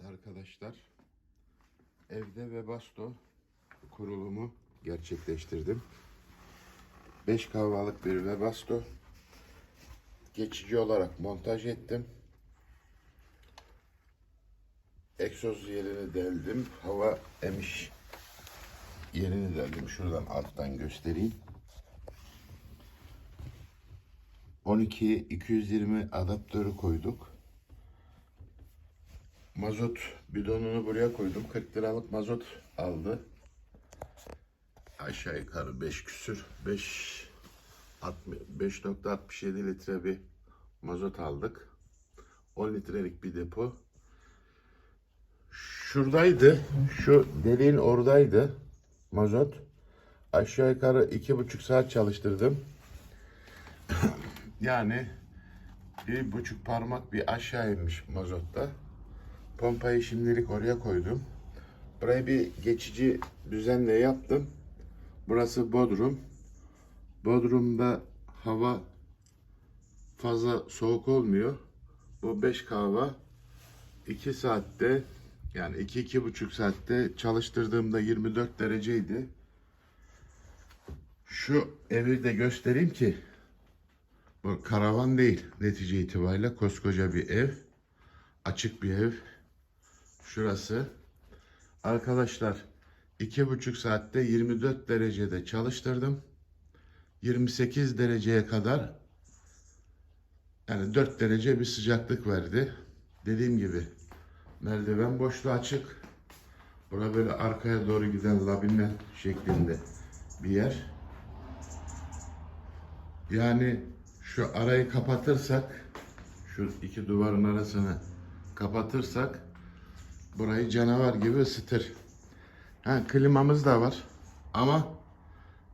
Evet arkadaşlar, evde Webasto kurulumu gerçekleştirdim. 5 kahvalık bir Webasto geçici olarak montaj ettim. Egzoz yerini deldim. Hava emiş yerini deldim. Şuradan alttan göstereyim. 12 220 adaptörü koyduk. Mazot bidonunu buraya koydum. 40 liralık mazot aldı. Aşağı yukarı 5 küsür. 5 5.67 litre bir mazot aldık. 10 litrelik bir depo. Şuradaydı. Şu deliğin oradaydı. Mazot. Aşağı yukarı iki buçuk saat çalıştırdım. yani bir buçuk parmak bir aşağı inmiş mazotta. Pompayı şimdilik oraya koydum. Burayı bir geçici düzenle yaptım. Burası Bodrum. Bodrum'da hava fazla soğuk olmuyor. Bu 5 kahva 2 saatte yani 2-2,5 saatte çalıştırdığımda 24 dereceydi. Şu evi de göstereyim ki bu karavan değil netice itibariyle koskoca bir ev. Açık bir ev. Şurası. Arkadaşlar iki buçuk saatte 24 derecede çalıştırdım. 28 dereceye kadar yani 4 derece bir sıcaklık verdi. Dediğim gibi merdiven boşluğu açık. Bura böyle arkaya doğru giden labirent şeklinde bir yer. Yani şu arayı kapatırsak şu iki duvarın arasını kapatırsak burayı canavar gibi ısıtır. Ha, klimamız da var ama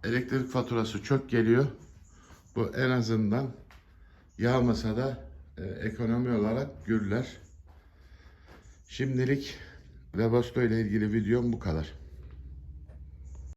elektrik faturası çok geliyor. Bu en azından yağmasa da e, ekonomi olarak gürler. Şimdilik Webasto ile ilgili videom bu kadar.